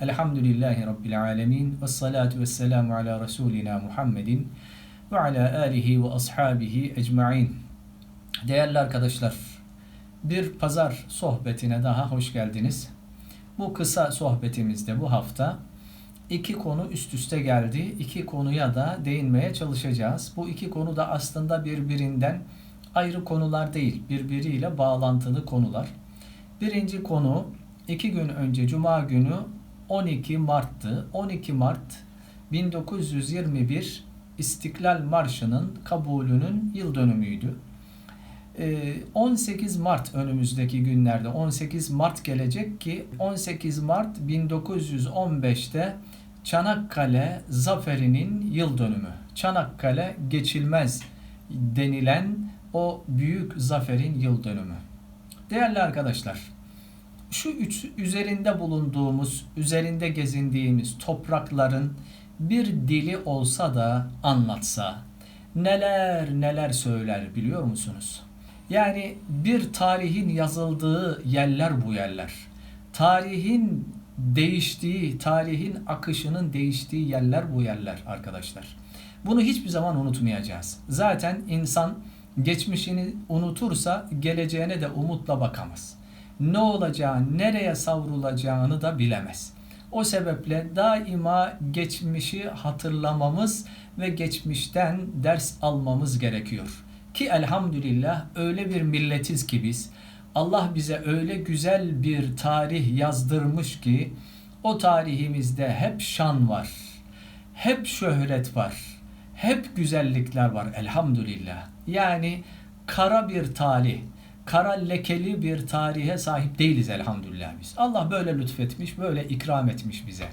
Elhamdülillahi Rabbil alemin. Ve salatu ve selamu ala Resulina Muhammedin ve ala alihi ve ashabihi ecma'in. Değerli arkadaşlar, bir pazar sohbetine daha hoş geldiniz. Bu kısa sohbetimizde bu hafta iki konu üst üste geldi. İki konuya da değinmeye çalışacağız. Bu iki konu da aslında birbirinden ayrı konular değil, birbiriyle bağlantılı konular. Birinci konu iki gün önce Cuma günü 12 Mart'tı. 12 Mart 1921 İstiklal Marşı'nın kabulünün yıl dönümüydü. 18 Mart önümüzdeki günlerde 18 Mart gelecek ki 18 Mart 1915'te Çanakkale zaferinin yıl dönümü. Çanakkale geçilmez denilen o büyük zaferin yıl dönümü. Değerli arkadaşlar, şu üç, üzerinde bulunduğumuz, üzerinde gezindiğimiz toprakların bir dili olsa da anlatsa neler neler söyler biliyor musunuz? Yani bir tarihin yazıldığı yerler bu yerler. Tarihin değiştiği, tarihin akışının değiştiği yerler bu yerler arkadaşlar. Bunu hiçbir zaman unutmayacağız. Zaten insan geçmişini unutursa geleceğine de umutla bakamaz. Ne olacağı, nereye savrulacağını da bilemez. O sebeple daima geçmişi hatırlamamız ve geçmişten ders almamız gerekiyor. Ki elhamdülillah öyle bir milletiz ki biz Allah bize öyle güzel bir tarih yazdırmış ki o tarihimizde hep şan var. Hep şöhret var. Hep güzellikler var elhamdülillah. Yani kara bir talih, kara lekeli bir tarihe sahip değiliz elhamdülillah biz. Allah böyle lütfetmiş, böyle ikram etmiş bize.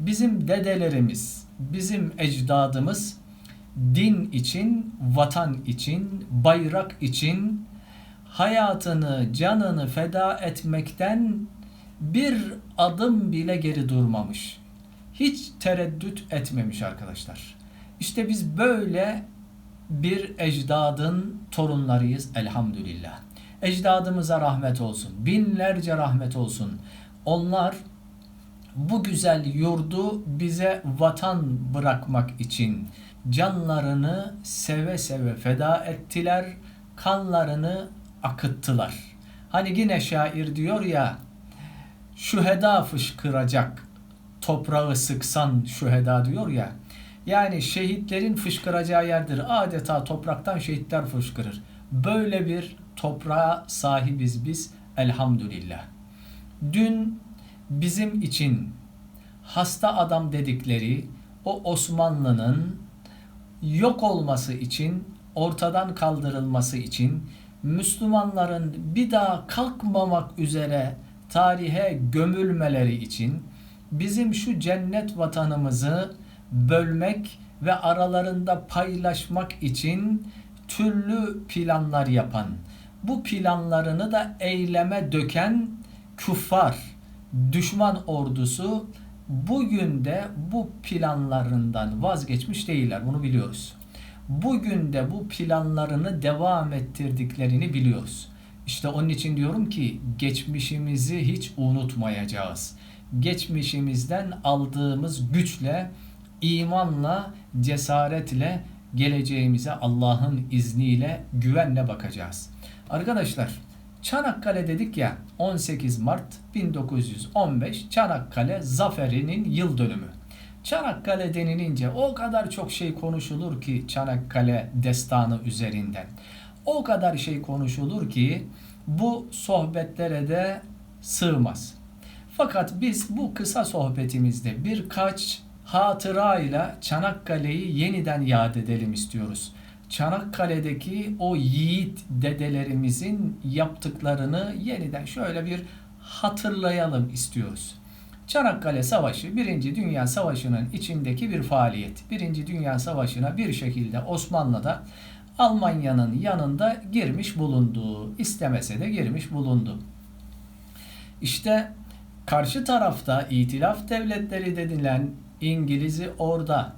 Bizim dedelerimiz, bizim ecdadımız din için, vatan için, bayrak için hayatını, canını feda etmekten bir adım bile geri durmamış. Hiç tereddüt etmemiş arkadaşlar. İşte biz böyle bir ecdadın torunlarıyız elhamdülillah. Ecdadımıza rahmet olsun. Binlerce rahmet olsun. Onlar bu güzel yurdu bize vatan bırakmak için canlarını seve seve feda ettiler. Kanlarını akıttılar. Hani yine şair diyor ya şüheda fışkıracak toprağı sıksan şüheda diyor ya. Yani şehitlerin fışkıracağı yerdir. Adeta topraktan şehitler fışkırır. Böyle bir toprağa sahibiz biz elhamdülillah. Dün bizim için hasta adam dedikleri o Osmanlı'nın yok olması için, ortadan kaldırılması için Müslümanların bir daha kalkmamak üzere tarihe gömülmeleri için bizim şu cennet vatanımızı bölmek ve aralarında paylaşmak için türlü planlar yapan, bu planlarını da eyleme döken küffar, düşman ordusu bugün de bu planlarından vazgeçmiş değiller. Bunu biliyoruz. Bugün de bu planlarını devam ettirdiklerini biliyoruz. İşte onun için diyorum ki geçmişimizi hiç unutmayacağız. Geçmişimizden aldığımız güçle, imanla, cesaretle geleceğimize Allah'ın izniyle güvenle bakacağız. Arkadaşlar Çanakkale dedik ya 18 Mart 1915 Çanakkale zaferinin yıl dönümü. Çanakkale denilince o kadar çok şey konuşulur ki Çanakkale destanı üzerinden. O kadar şey konuşulur ki bu sohbetlere de sığmaz. Fakat biz bu kısa sohbetimizde birkaç hatırayla Çanakkale'yi yeniden yad edelim istiyoruz. Çanakkale'deki o yiğit dedelerimizin yaptıklarını yeniden şöyle bir hatırlayalım istiyoruz. Çanakkale Savaşı Birinci Dünya Savaşı'nın içindeki bir faaliyet. Birinci Dünya Savaşı'na bir şekilde Osmanlı'da Almanya'nın yanında girmiş bulunduğu, istemese de girmiş bulundu. İşte karşı tarafta itilaf devletleri denilen İngiliz'i orada,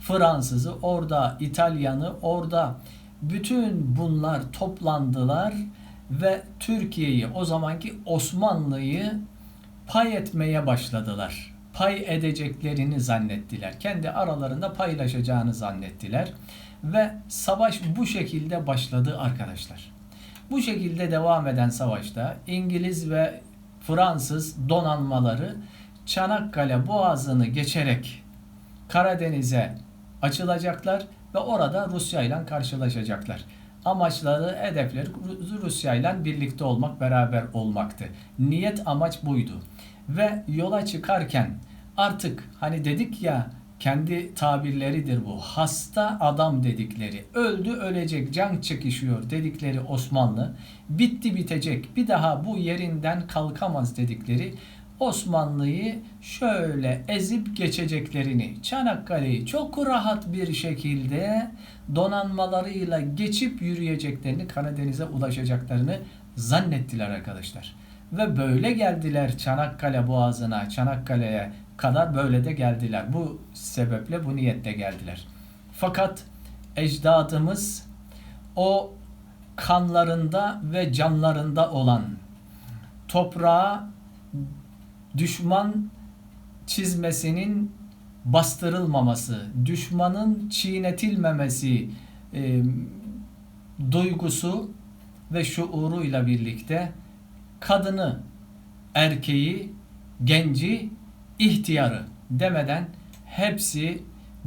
Fransız'ı orada, İtalyan'ı orada. Bütün bunlar toplandılar ve Türkiye'yi o zamanki Osmanlı'yı pay etmeye başladılar. Pay edeceklerini zannettiler. Kendi aralarında paylaşacağını zannettiler. Ve savaş bu şekilde başladı arkadaşlar. Bu şekilde devam eden savaşta İngiliz ve Fransız donanmaları Çanakkale Boğazı'nı geçerek Karadeniz'e açılacaklar ve orada Rusya ile karşılaşacaklar. Amaçları, hedefleri Rusya ile birlikte olmak, beraber olmaktı. Niyet amaç buydu. Ve yola çıkarken artık hani dedik ya kendi tabirleridir bu. Hasta adam dedikleri, öldü ölecek, can çekişiyor dedikleri Osmanlı, bitti bitecek, bir daha bu yerinden kalkamaz dedikleri Osmanlı'yı şöyle ezip geçeceklerini, Çanakkale'yi çok rahat bir şekilde donanmalarıyla geçip yürüyeceklerini, Karadeniz'e ulaşacaklarını zannettiler arkadaşlar. Ve böyle geldiler Çanakkale Boğazı'na, Çanakkale'ye kadar böyle de geldiler. Bu sebeple bu niyetle geldiler. Fakat ecdadımız o kanlarında ve canlarında olan toprağa düşman çizmesinin bastırılmaması, düşmanın çiğnetilmemesi e, duygusu ve şuuruyla birlikte kadını, erkeği, genci, ihtiyarı demeden hepsi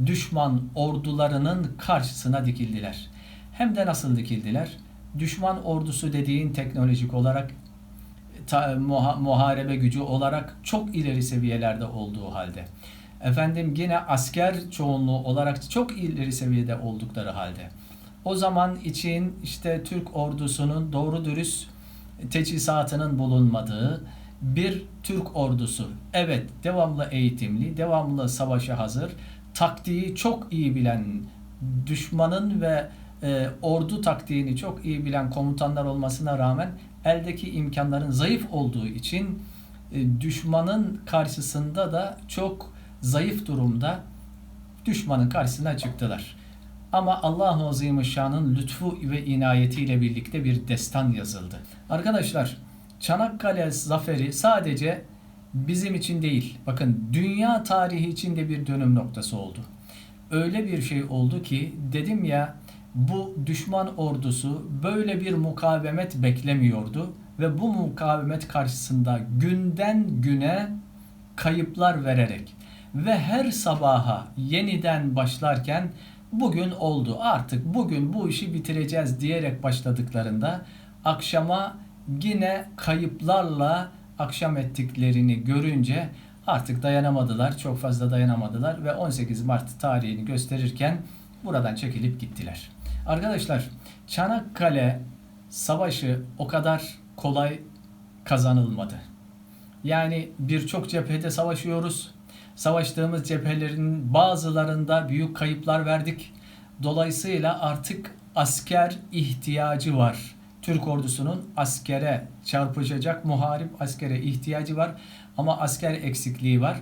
düşman ordularının karşısına dikildiler. Hem de nasıl dikildiler? Düşman ordusu dediğin teknolojik olarak ta, muha, muharebe gücü olarak çok ileri seviyelerde olduğu halde. Efendim yine asker çoğunluğu olarak çok ileri seviyede oldukları halde. O zaman için işte Türk ordusunun doğru dürüst teçhizatının bulunmadığı bir Türk ordusu. Evet devamlı eğitimli, devamlı savaşa hazır, taktiği çok iyi bilen düşmanın ve e, ordu taktiğini çok iyi bilen komutanlar olmasına rağmen eldeki imkanların zayıf olduğu için e, düşmanın karşısında da çok zayıf durumda düşmanın karşısına çıktılar. Ama Allah-u Azimüşşan'ın lütfu ve inayetiyle birlikte bir destan yazıldı. Arkadaşlar Çanakkale zaferi sadece bizim için değil, bakın dünya tarihi için de bir dönüm noktası oldu. Öyle bir şey oldu ki dedim ya bu düşman ordusu böyle bir mukavemet beklemiyordu ve bu mukavemet karşısında günden güne kayıplar vererek ve her sabaha yeniden başlarken bugün oldu artık bugün bu işi bitireceğiz diyerek başladıklarında akşama yine kayıplarla akşam ettiklerini görünce artık dayanamadılar. Çok fazla dayanamadılar ve 18 Mart tarihini gösterirken buradan çekilip gittiler. Arkadaşlar Çanakkale Savaşı o kadar kolay kazanılmadı. Yani birçok cephede savaşıyoruz. Savaştığımız cephelerin bazılarında büyük kayıplar verdik. Dolayısıyla artık asker ihtiyacı var. Türk ordusunun askere çarpışacak muharip askere ihtiyacı var ama asker eksikliği var.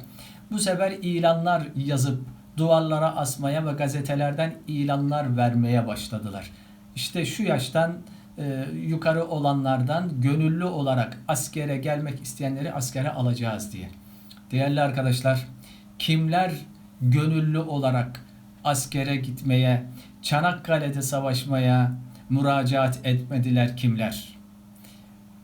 Bu sefer ilanlar yazıp duvarlara asmaya ve gazetelerden ilanlar vermeye başladılar. İşte şu yaştan e, yukarı olanlardan gönüllü olarak askere gelmek isteyenleri askere alacağız diye. Değerli arkadaşlar, kimler gönüllü olarak askere gitmeye, Çanakkale'de savaşmaya müracaat etmediler kimler?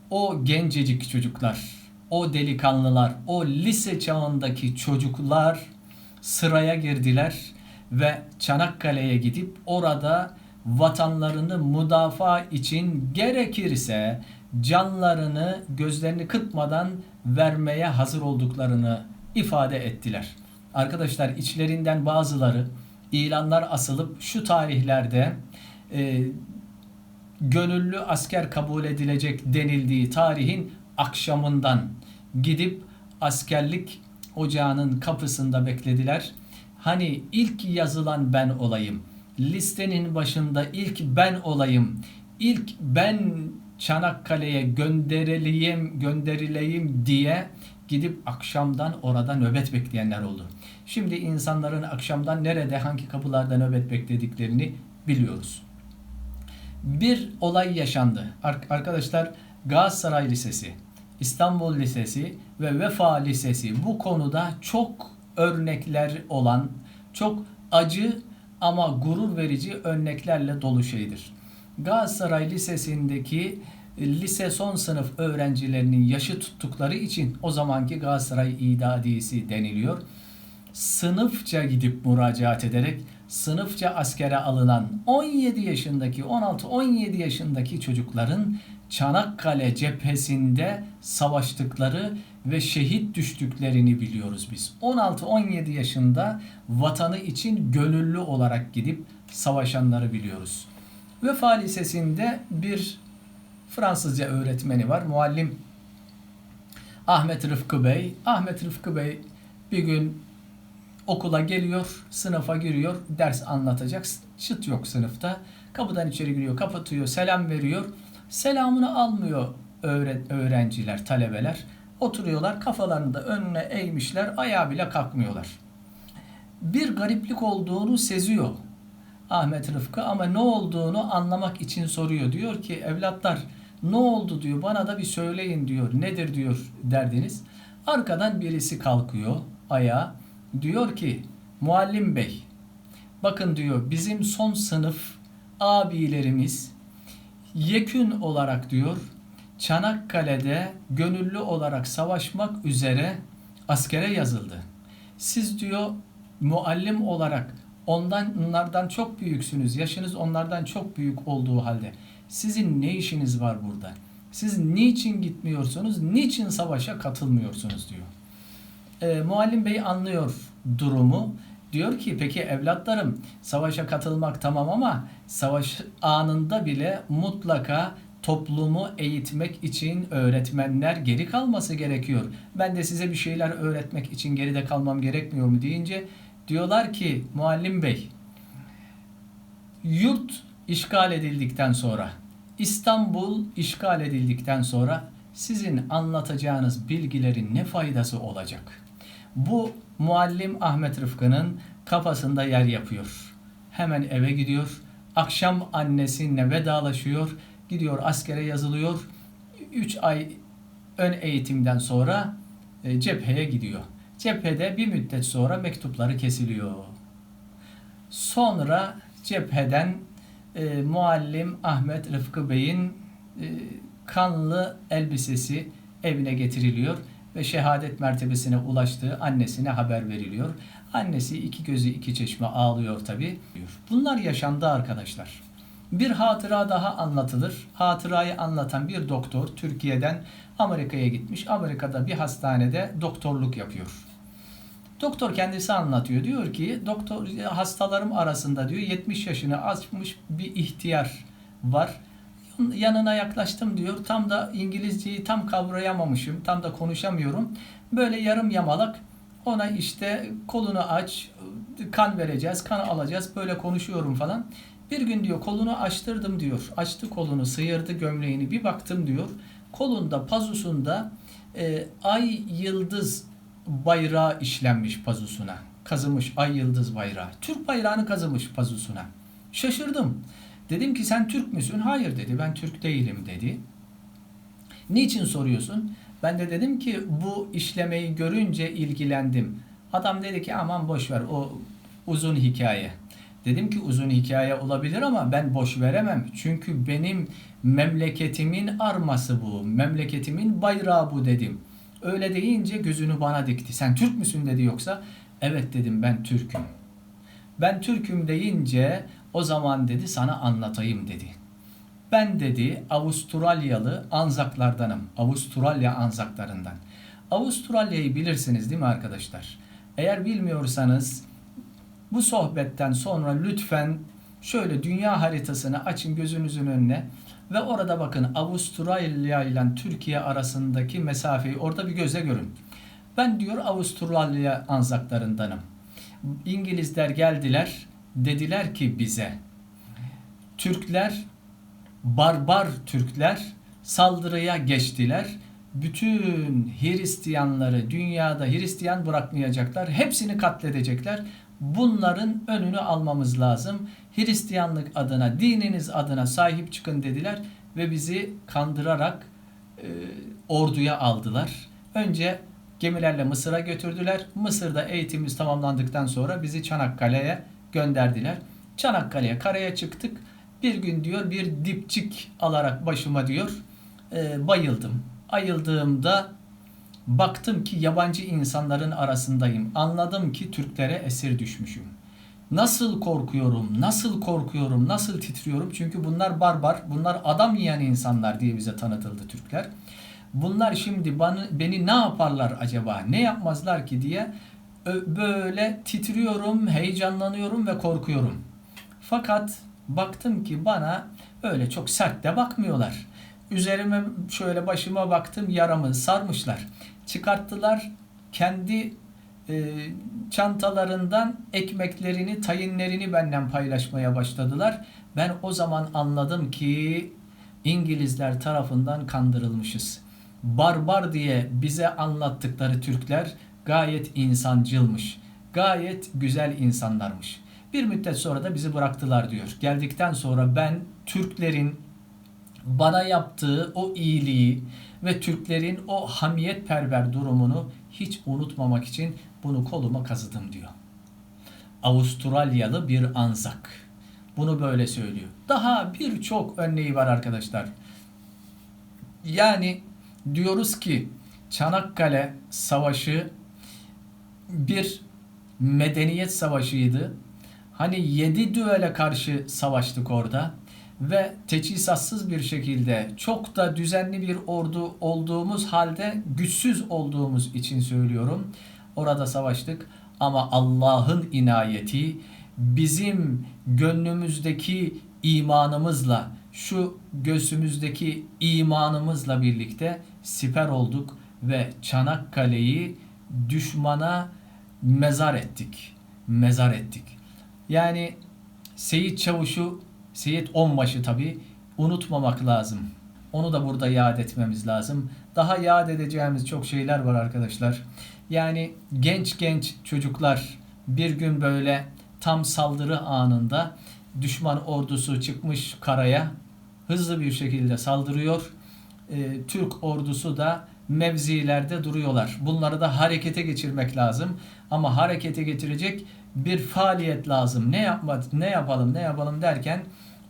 O gencecik çocuklar, o delikanlılar, o lise çağındaki çocuklar sıraya girdiler ve Çanakkale'ye gidip orada vatanlarını müdafaa için gerekirse canlarını gözlerini kırpmadan vermeye hazır olduklarını ifade ettiler. Arkadaşlar içlerinden bazıları ilanlar asılıp şu tarihlerde e, gönüllü asker kabul edilecek denildiği tarihin akşamından gidip askerlik ocağının kapısında beklediler. Hani ilk yazılan ben olayım. Listenin başında ilk ben olayım. İlk ben Çanakkale'ye gönderileyim, gönderileyim diye gidip akşamdan orada nöbet bekleyenler oldu. Şimdi insanların akşamdan nerede, hangi kapılarda nöbet beklediklerini biliyoruz. Bir olay yaşandı. Arkadaşlar Galatasaray Lisesi İstanbul Lisesi ve Vefa Lisesi bu konuda çok örnekler olan, çok acı ama gurur verici örneklerle dolu şeydir. Galatasaray Lisesi'ndeki lise son sınıf öğrencilerinin yaşı tuttukları için o zamanki Galatasaray İdadisi deniliyor. Sınıfça gidip müracaat ederek sınıfça askere alınan 17 yaşındaki 16-17 yaşındaki çocukların Çanakkale cephesinde savaştıkları ve şehit düştüklerini biliyoruz biz. 16-17 yaşında vatanı için gönüllü olarak gidip savaşanları biliyoruz. Vefa Lisesi'nde bir Fransızca öğretmeni var. Muallim Ahmet Rıfkı Bey. Ahmet Rıfkı Bey bir gün okula geliyor, sınıfa giriyor, ders anlatacak. Çıt yok sınıfta. Kapıdan içeri giriyor, kapatıyor, selam veriyor. Selamını almıyor öğrenciler, talebeler. Oturuyorlar, kafalarını da önüne eğmişler, ayağa bile kalkmıyorlar. Bir gariplik olduğunu seziyor Ahmet Rıfkı ama ne olduğunu anlamak için soruyor. Diyor ki evlatlar ne oldu diyor bana da bir söyleyin diyor. Nedir diyor derdiniz. Arkadan birisi kalkıyor ayağa. Diyor ki muallim bey bakın diyor bizim son sınıf abilerimiz yekün olarak diyor Çanakkale'de gönüllü olarak savaşmak üzere askere yazıldı. Siz diyor muallim olarak ondan onlardan çok büyüksünüz. Yaşınız onlardan çok büyük olduğu halde sizin ne işiniz var burada? Siz niçin gitmiyorsunuz? Niçin savaşa katılmıyorsunuz diyor. E, Muallim Bey anlıyor durumu. Diyor ki peki evlatlarım savaşa katılmak tamam ama savaş anında bile mutlaka toplumu eğitmek için öğretmenler geri kalması gerekiyor. Ben de size bir şeyler öğretmek için geride kalmam gerekmiyor mu deyince diyorlar ki muallim bey yurt işgal edildikten sonra İstanbul işgal edildikten sonra sizin anlatacağınız bilgilerin ne faydası olacak? Bu muallim Ahmet Rıfkı'nın kafasında yer yapıyor. Hemen eve gidiyor. Akşam annesinle vedalaşıyor. Gidiyor askere yazılıyor. 3 ay ön eğitimden sonra e, cepheye gidiyor. Cephede bir müddet sonra mektupları kesiliyor. Sonra cepheden e, muallim Ahmet Rıfkı Bey'in e, kanlı elbisesi evine getiriliyor ve şehadet mertebesine ulaştığı annesine haber veriliyor. Annesi iki gözü iki çeşme ağlıyor tabi. Bunlar yaşandı arkadaşlar. Bir hatıra daha anlatılır. Hatırayı anlatan bir doktor Türkiye'den Amerika'ya gitmiş. Amerika'da bir hastanede doktorluk yapıyor. Doktor kendisi anlatıyor. Diyor ki doktor hastalarım arasında diyor 70 yaşını aşmış bir ihtiyar var. Yanına yaklaştım diyor. Tam da İngilizceyi tam kavrayamamışım. Tam da konuşamıyorum. Böyle yarım yamalak ona işte kolunu aç, kan vereceğiz, kan alacağız. Böyle konuşuyorum falan. Bir gün diyor kolunu açtırdım diyor. Açtı kolunu, sıyırdı gömleğini. Bir baktım diyor. Kolunda, pazusunda e, ay yıldız bayrağı işlenmiş pazusuna. Kazımış ay yıldız bayrağı. Türk bayrağını kazımış pazusuna. Şaşırdım. Dedim ki sen Türk müsün? Hayır dedi. Ben Türk değilim dedi. Niçin soruyorsun? Ben de dedim ki bu işlemeyi görünce ilgilendim. Adam dedi ki aman boş ver o uzun hikaye. Dedim ki uzun hikaye olabilir ama ben boş veremem. Çünkü benim memleketimin arması bu. Memleketimin bayrağı bu dedim. Öyle deyince gözünü bana dikti. Sen Türk müsün dedi yoksa? Evet dedim ben Türk'üm. Ben Türk'üm deyince o zaman dedi sana anlatayım dedi. Ben dedi Avustralyalı Anzaklardanım. Avustralya Anzaklarından. Avustralya'yı bilirsiniz değil mi arkadaşlar? Eğer bilmiyorsanız bu sohbetten sonra lütfen şöyle dünya haritasını açın gözünüzün önüne ve orada bakın Avustralya ile Türkiye arasındaki mesafeyi orada bir göze görün. Ben diyor Avustralya Anzaklarındanım. İngilizler geldiler dediler ki bize Türkler barbar Türkler saldırıya geçtiler. Bütün Hristiyanları dünyada Hristiyan bırakmayacaklar. Hepsini katledecekler. Bunların önünü almamız lazım. Hristiyanlık adına, dininiz adına sahip çıkın dediler ve bizi kandırarak e, orduya aldılar. Önce gemilerle Mısır'a götürdüler. Mısır'da eğitimimiz tamamlandıktan sonra bizi Çanakkale'ye gönderdiler. Çanakkale'ye karaya çıktık. Bir gün diyor bir dipçik alarak başıma diyor e, bayıldım. Ayıldığımda baktım ki yabancı insanların arasındayım. Anladım ki Türklere esir düşmüşüm. Nasıl korkuyorum, nasıl korkuyorum, nasıl titriyorum? Çünkü bunlar barbar, bunlar adam yiyen insanlar diye bize tanıtıldı Türkler. Bunlar şimdi bana, beni ne yaparlar acaba, ne yapmazlar ki diye böyle titriyorum, heyecanlanıyorum ve korkuyorum. Fakat baktım ki bana öyle çok sert de bakmıyorlar. Üzerime şöyle başıma baktım yaramı sarmışlar. Çıkarttılar kendi e, çantalarından ekmeklerini, tayinlerini benden paylaşmaya başladılar. Ben o zaman anladım ki İngilizler tarafından kandırılmışız. Barbar diye bize anlattıkları Türkler gayet insancılmış. Gayet güzel insanlarmış. Bir müddet sonra da bizi bıraktılar diyor. Geldikten sonra ben Türklerin bana yaptığı o iyiliği ve Türklerin o hamiyetperver durumunu hiç unutmamak için bunu koluma kazıdım diyor. Avustralyalı bir anzak. Bunu böyle söylüyor. Daha birçok örneği var arkadaşlar. Yani diyoruz ki Çanakkale Savaşı bir medeniyet savaşıydı. Hani yedi düele karşı savaştık orada ve teçhizatsız bir şekilde çok da düzenli bir ordu olduğumuz halde güçsüz olduğumuz için söylüyorum. Orada savaştık ama Allah'ın inayeti bizim gönlümüzdeki imanımızla şu göğsümüzdeki imanımızla birlikte siper olduk ve Çanakkale'yi düşmana mezar ettik. Mezar ettik. Yani Seyit Çavuş'u, Seyit Onbaşı tabi unutmamak lazım. Onu da burada yad etmemiz lazım. Daha yad edeceğimiz çok şeyler var arkadaşlar. Yani genç genç çocuklar bir gün böyle tam saldırı anında düşman ordusu çıkmış karaya hızlı bir şekilde saldırıyor. Ee, Türk ordusu da mevzilerde duruyorlar. Bunları da harekete geçirmek lazım. Ama harekete getirecek bir faaliyet lazım. Ne yapma, ne yapalım, ne yapalım derken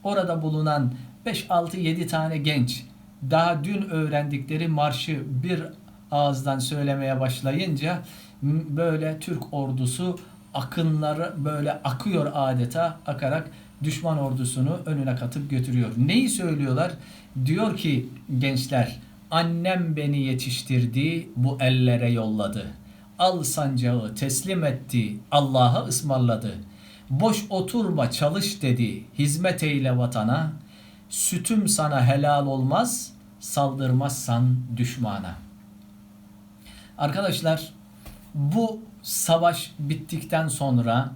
orada bulunan 5 6 7 tane genç daha dün öğrendikleri marşı bir ağızdan söylemeye başlayınca böyle Türk ordusu akınları böyle akıyor adeta akarak düşman ordusunu önüne katıp götürüyor. Neyi söylüyorlar? Diyor ki gençler annem beni yetiştirdi bu ellere yolladı. Al sancağı teslim etti Allah'a ısmarladı. Boş oturma çalış dedi hizmet eyle vatana. Sütüm sana helal olmaz saldırmazsan düşmana. Arkadaşlar bu savaş bittikten sonra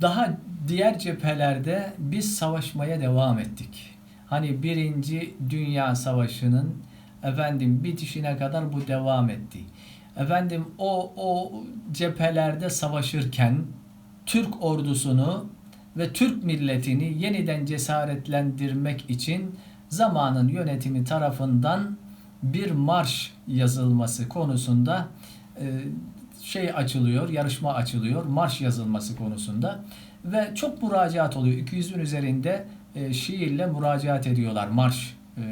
daha diğer cephelerde biz savaşmaya devam ettik. Hani birinci dünya savaşının efendim bitişine kadar bu devam etti. Efendim o o cephelerde savaşırken Türk ordusunu ve Türk milletini yeniden cesaretlendirmek için zamanın yönetimi tarafından bir marş yazılması konusunda e, şey açılıyor, yarışma açılıyor, marş yazılması konusunda ve çok müracaat oluyor. 200'ün üzerinde e, şiirle müracaat ediyorlar marş e,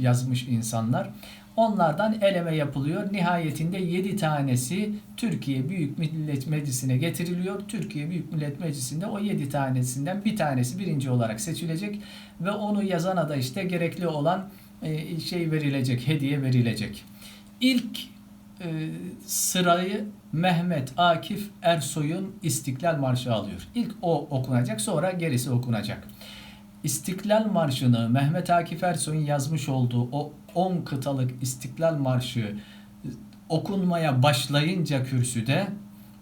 yazmış insanlar. Onlardan eleme yapılıyor. Nihayetinde 7 tanesi Türkiye Büyük Millet Meclisi'ne getiriliyor. Türkiye Büyük Millet Meclisi'nde o 7 tanesinden bir tanesi birinci olarak seçilecek ve onu yazana da işte gerekli olan e, şey verilecek, hediye verilecek. İlk e, sırayı Mehmet Akif Ersoy'un İstiklal Marşı alıyor. İlk o okunacak sonra gerisi okunacak. İstiklal Marşı'nı Mehmet Akif Ersoy'un yazmış olduğu o 10 kıtalık İstiklal Marşı e, okunmaya başlayınca kürsüde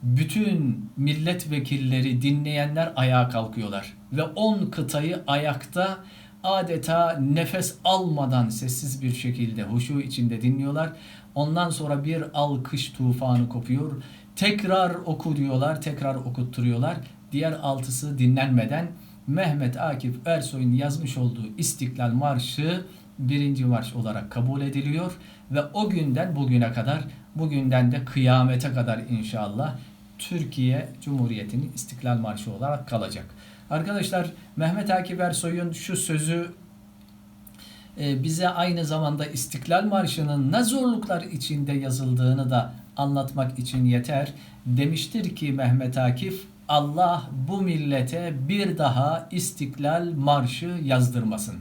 bütün milletvekilleri dinleyenler ayağa kalkıyorlar ve 10 kıtayı ayakta adeta nefes almadan sessiz bir şekilde huşu içinde dinliyorlar. Ondan sonra bir alkış tufanı kopuyor. Tekrar oku diyorlar, tekrar okutturuyorlar. Diğer altısı dinlenmeden Mehmet Akif Ersoy'un yazmış olduğu İstiklal Marşı birinci marş olarak kabul ediliyor ve o günden bugüne kadar bugünden de kıyamete kadar inşallah Türkiye Cumhuriyeti'nin İstiklal Marşı olarak kalacak. Arkadaşlar Mehmet Akif Ersoy'un şu sözü e, bize aynı zamanda İstiklal Marşı'nın ne zorluklar içinde yazıldığını da anlatmak için yeter. Demiştir ki Mehmet Akif Allah bu millete bir daha İstiklal Marşı yazdırmasın.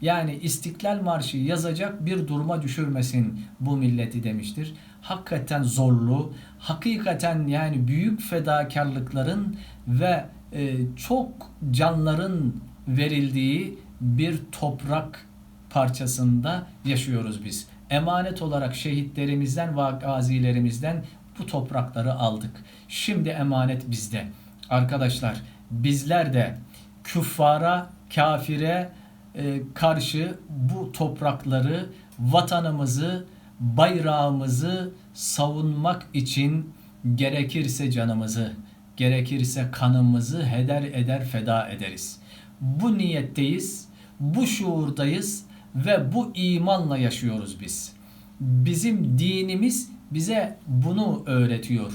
Yani İstiklal Marşı yazacak bir duruma düşürmesin bu milleti demiştir. Hakikaten zorlu, hakikaten yani büyük fedakarlıkların ve e, çok canların verildiği bir toprak parçasında yaşıyoruz biz. Emanet olarak şehitlerimizden ve gazilerimizden bu toprakları aldık. Şimdi emanet bizde. Arkadaşlar bizler de küffara, kafire e, karşı bu toprakları, vatanımızı, bayrağımızı savunmak için gerekirse canımızı, gerekirse kanımızı heder eder feda ederiz. Bu niyetteyiz, bu şuurdayız ve bu imanla yaşıyoruz biz. Bizim dinimiz bize bunu öğretiyor.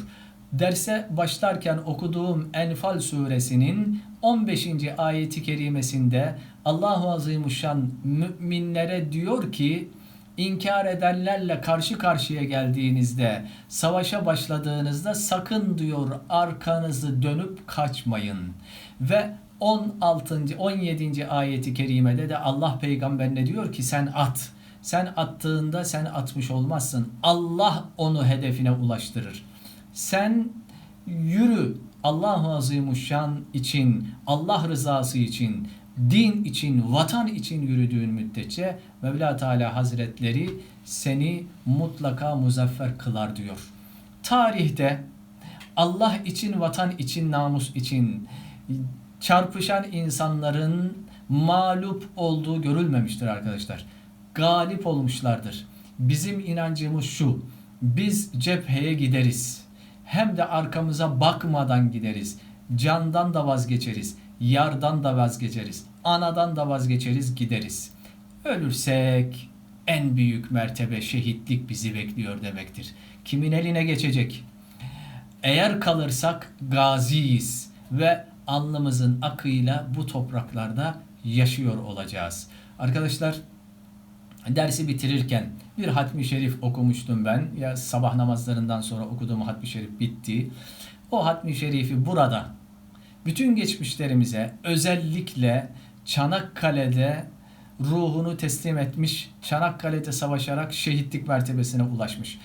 Derse başlarken okuduğum Enfal suresinin 15. ayeti kerimesinde Allahu Azimuşşan müminlere diyor ki inkar edenlerle karşı karşıya geldiğinizde, savaşa başladığınızda sakın diyor arkanızı dönüp kaçmayın. Ve 16. 17. ayeti kerimede de Allah peygamberine diyor ki sen at. Sen attığında sen atmış olmazsın. Allah onu hedefine ulaştırır. Sen yürü Allahu Azimuşşan için, Allah rızası için, din için, vatan için yürüdüğün müddetçe Mevla Teala Hazretleri seni mutlaka muzaffer kılar diyor. Tarihte Allah için, vatan için, namus için çarpışan insanların mağlup olduğu görülmemiştir arkadaşlar. Galip olmuşlardır. Bizim inancımız şu. Biz cepheye gideriz. Hem de arkamıza bakmadan gideriz. Candan da vazgeçeriz. Yardan da vazgeçeriz. Anadan da vazgeçeriz gideriz. Ölürsek en büyük mertebe şehitlik bizi bekliyor demektir. Kimin eline geçecek? Eğer kalırsak gaziyiz ve alnımızın akıyla bu topraklarda yaşıyor olacağız. Arkadaşlar dersi bitirirken bir hatmi şerif okumuştum ben. Ya sabah namazlarından sonra okuduğum hatmi şerif bitti. O hatmi şerifi burada bütün geçmişlerimize özellikle Çanakkale'de ruhunu teslim etmiş, Çanakkale'de savaşarak şehitlik mertebesine ulaşmış.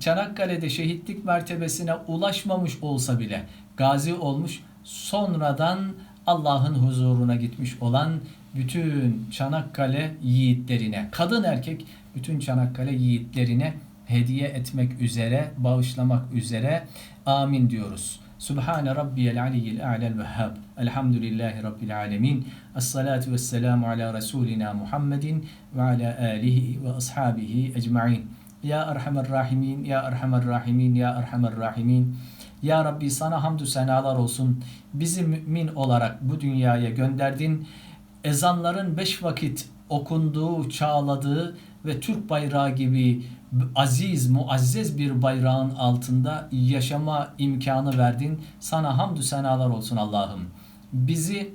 Çanakkale'de şehitlik mertebesine ulaşmamış olsa bile gazi olmuş, sonradan Allah'ın huzuruna gitmiş olan bütün Çanakkale yiğitlerine, kadın erkek bütün Çanakkale yiğitlerine hediye etmek üzere, bağışlamak üzere amin diyoruz. Subhane Rabbiyel Aliyyil A'lel Vehhab. Elhamdülillahi Rabbil Alemin. Esselatu vesselamu ala Resulina Muhammedin ve ala alihi ve ashabihi ecma'in. Ya Erhamer Rahimin, Ya Erhamer Rahimin, Ya Erhamer Rahimin. Ya Rabbi sana hamdü senalar olsun. Bizi mümin olarak bu dünyaya gönderdin. Ezanların beş vakit okunduğu, çağladığı ve Türk bayrağı gibi aziz, muazzez bir bayrağın altında yaşama imkanı verdin. Sana hamdü senalar olsun Allah'ım. Bizi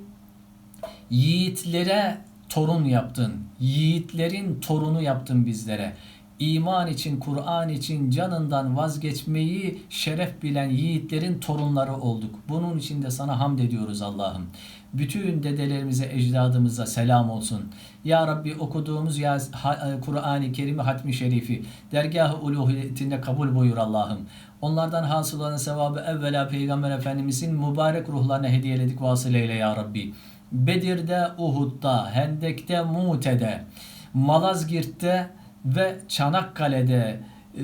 yiğitlere torun yaptın. Yiğitlerin torunu yaptın bizlere iman için, Kur'an için canından vazgeçmeyi şeref bilen yiğitlerin torunları olduk. Bunun için de sana hamd ediyoruz Allah'ım. Bütün dedelerimize, ecdadımıza selam olsun. Ya Rabbi okuduğumuz ya e, Kur'an-ı Kerim'i hatmi şerifi dergah-ı uluhiyetinde kabul buyur Allah'ım. Onlardan hasıl olan sevabı evvela Peygamber Efendimizin mübarek ruhlarına hediyeledik vasıleyle ya Rabbi. Bedir'de, Uhud'da, Hendek'te, Mute'de, Malazgirt'te, ve Çanakkale'de e,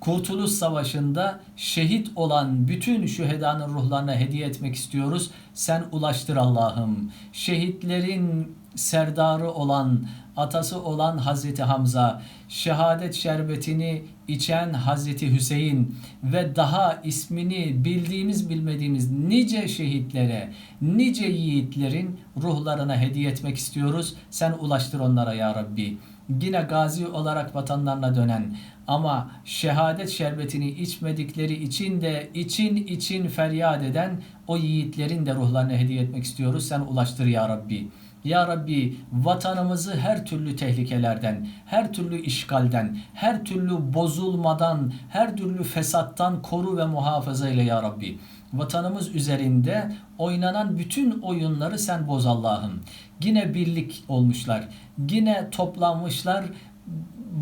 Kurtuluş Savaşı'nda şehit olan bütün şühedanın ruhlarına hediye etmek istiyoruz. Sen ulaştır Allah'ım. Şehitlerin serdarı olan atası olan Hazreti Hamza, şehadet şerbetini içen Hazreti Hüseyin ve daha ismini bildiğimiz bilmediğimiz nice şehitlere, nice yiğitlerin ruhlarına hediye etmek istiyoruz. Sen ulaştır onlara ya Rabbi. Yine gazi olarak vatanlarına dönen ama şehadet şerbetini içmedikleri için de için için feryat eden o yiğitlerin de ruhlarına hediye etmek istiyoruz. Sen ulaştır ya Rabbi. Ya Rabbi vatanımızı her türlü tehlikelerden, her türlü işgalden, her türlü bozulmadan, her türlü fesattan koru ve muhafaza eyle ya Rabbi. Vatanımız üzerinde oynanan bütün oyunları sen boz Allah'ım. Yine birlik olmuşlar. Yine toplanmışlar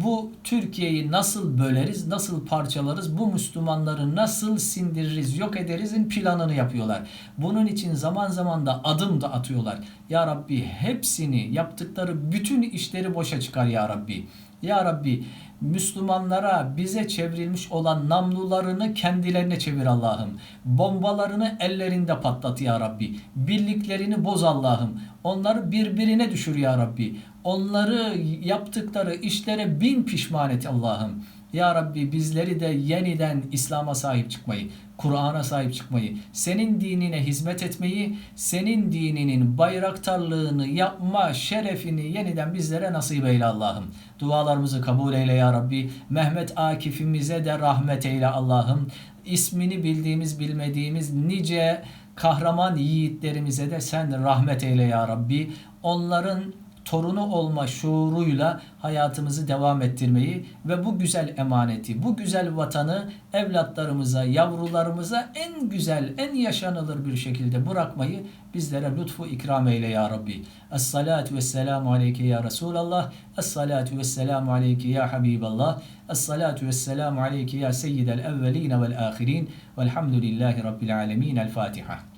bu Türkiye'yi nasıl böleriz, nasıl parçalarız, bu Müslümanları nasıl sindiririz, yok ederizin planını yapıyorlar. Bunun için zaman zaman da adım da atıyorlar. Ya Rabbi hepsini yaptıkları bütün işleri boşa çıkar Ya Rabbi. Ya Rabbi Müslümanlara bize çevrilmiş olan namlularını kendilerine çevir Allah'ım. Bombalarını ellerinde patlat ya Rabbi. Birliklerini boz Allah'ım. Onları birbirine düşür ya Rabbi. Onları yaptıkları işlere bin pişman et Allah'ım. Ya Rabbi bizleri de yeniden İslam'a sahip çıkmayı, Kur'an'a sahip çıkmayı, senin dinine hizmet etmeyi, senin dininin bayraktarlığını yapma şerefini yeniden bizlere nasip eyle Allah'ım. Dualarımızı kabul eyle ya Rabbi. Mehmet Akif'imize de rahmet eyle Allah'ım. İsmini bildiğimiz bilmediğimiz nice kahraman yiğitlerimize de sen rahmet eyle ya Rabbi. Onların torunu olma şuuruyla hayatımızı devam ettirmeyi ve bu güzel emaneti, bu güzel vatanı evlatlarımıza, yavrularımıza en güzel, en yaşanılır bir şekilde bırakmayı bizlere lütfu ikram eyle ya Rabbi. Es-salatu vesselamu aleyke ya Resulallah. Es-salatu vesselamu aleyke ya Habiballah. Es-salatu vesselamu aleyke ya seyyidel evvelin vel ahirin. Velhamdülillahi Rabbil alemin. El Fatiha.